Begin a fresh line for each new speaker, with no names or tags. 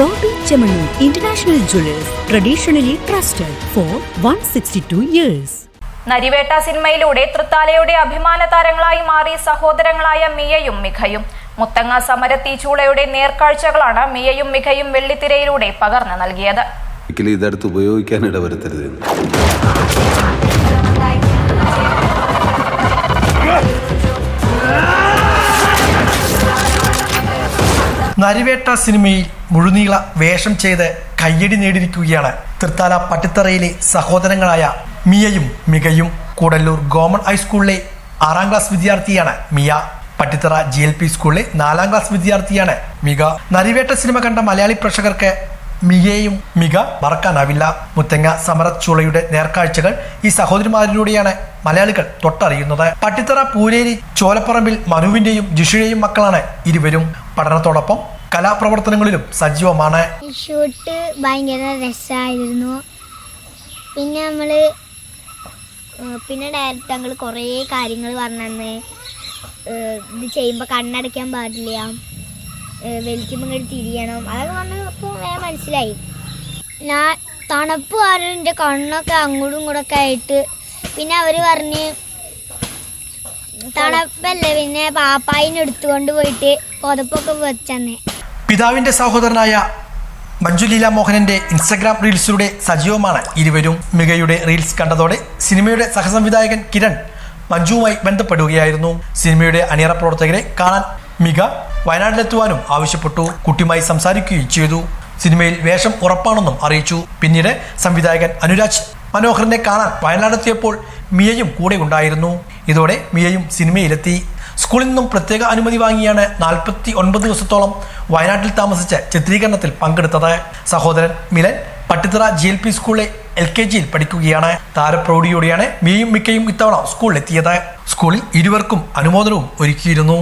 Bobby jewellers traditionally trusted for one sixty 162 years
Narivetta സിനിമയിലൂടെ തൃത്താലയുടെ അഭിമാന താരങ്ങളായി മാറി സഹോദരങ്ങളായ മിയയും മിഖയും. മുത്തങ്ങ സമര തീച്ചൂളയുടെ നേർക്കാഴ്ചകളാണ് മിയയും മിഖയും വെള്ളിത്തിരയിലൂടെ പകർന്നു നൽകിയത്.
ഒരിക്കലും ഇതെടുത്ത് ഉപയോഗിക്കാൻ ഇടവരുത്തരുത്
നരിവേട്ട സിനിമയിൽ മുഴുനീള വേഷം ചെയ്ത് കയ്യടി നേടിയിരിക്കുകയാണ് തൃത്താല പട്ടിത്തറയിലെ സഹോദരങ്ങളായ മിയയും മികയും കൂടല്ലൂർ ഗവൺമെന്റ് ഹൈസ്കൂളിലെ ആറാം ക്ലാസ് വിദ്യാർത്ഥിയാണ് Miya. Pattithara G L P സ്കൂളിലെ നാലാം ക്ലാസ് വിദ്യാർത്ഥിയാണ് മിക. നരിവേട്ട സിനിമ കണ്ട മലയാളി പ്രേക്ഷകർക്ക് മികയും മിക മറക്കാനാവില്ല. മുത്തങ്ങ സമരച്ചുളയുടെ നേർക്കാഴ്ചകൾ ഈ സഹോദരിമാരിലൂടെയാണ് മലയാളികൾ തൊട്ടറിയുന്നത്. പട്ടിത്തറ പൂരേരി ചോലപ്പറമ്പിൽ മനുവിന്റെയും ജിഷയുടെയും മക്കളാണ് ഇരുവരും. പഠനത്തോടൊപ്പം കലാപ്രവർത്തനങ്ങളിലും സജീവമാണ്.
ഷൂട്ട് ഭയങ്കര രസമായിരുന്നു പിന്നെ നമ്മൾ പിന്നെ ഡയറക്ടർ ഞങ്ങൾ കുറേ കാര്യങ്ങൾ പറഞ്ഞു ഇത് ചെയ്യുമ്പോൾ കണ്ണടയ്ക്കാൻ പാടില്ല. വലിക്കുമ്പോൾ ഇങ്ങോട്ട് തിരിയണം. അതൊക്കെ പറഞ്ഞപ്പോൾ ഞാൻ മനസ്സിലായി. ഞാൻ തണുപ്പ് കാരണം എന്റെ കണ്ണൊക്കെ അങ്ങോട്ടും ഇങ്ങോട്ടൊക്കെ ആയിട്ട്. പിന്നെ അവർ പറഞ്ഞ് തണുപ്പല്ലേ പിന്നെ പാപ്പായിനെ എടുത്തുകൊണ്ട് പോയിട്ട് പുതപ്പൊക്കെ വെച്ചന്നേ.
പിതാവിന്റെ സഹോദരനായ മഞ്ജുലീല മോഹനന്റെ ഇൻസ്റ്റഗ്രാം റീൽസിലൂടെ സജീവമാണ് ഇരുവരും മികയുടെ റീൽസ് കണ്ടതോടെ സിനിമയുടെ സഹസംവിധായകൻ കിരൺ മഞ്ജുവുമായി ബന്ധപ്പെടുകയായിരുന്നു. സിനിമയുടെ അണിയറ പ്രവർത്തകരെ കാണാൻ മിക വയനാട്ടിലെത്തുവാനും ആവശ്യപ്പെട്ടു. കുട്ടിയുമായി സംസാരിക്കുകയും ചെയ്തു. സിനിമയിൽ വേഷം ഉറപ്പാണെന്നും അറിയിച്ചു. പിന്നീട് സംവിധായകൻ അനുരാജ് മനോഹറിനെ കാണാൻ വയനാടെത്തിയപ്പോൾ മിയയും കൂടെ ഉണ്ടായിരുന്നു. ഇതോടെ മിയയും സിനിമയിലെത്തി. സ്കൂളിൽ നിന്നും പ്രത്യേക അനുമതി വാങ്ങിയാണ് നാൽപ്പത്തി ഒൻപത് ദിവസത്തോളം വയനാട്ടിൽ താമസിച്ച് ചിത്രീകരണത്തിൽ പങ്കെടുത്തത്. സഹോദരൻ Milan Pattithara G L P സ്കൂളിലെ എൽ കെ ജിയിൽ പഠിക്കുകയാണ്. താരപ്രൗഢിയോടെയാണ് മിയയും മിക്കയും ഇത്തവണ സ്കൂളിലെത്തിയത്. സ്കൂളിൽ ഇരുവർക്കും അനുമോദനവും ഒരുക്കിയിരുന്നു.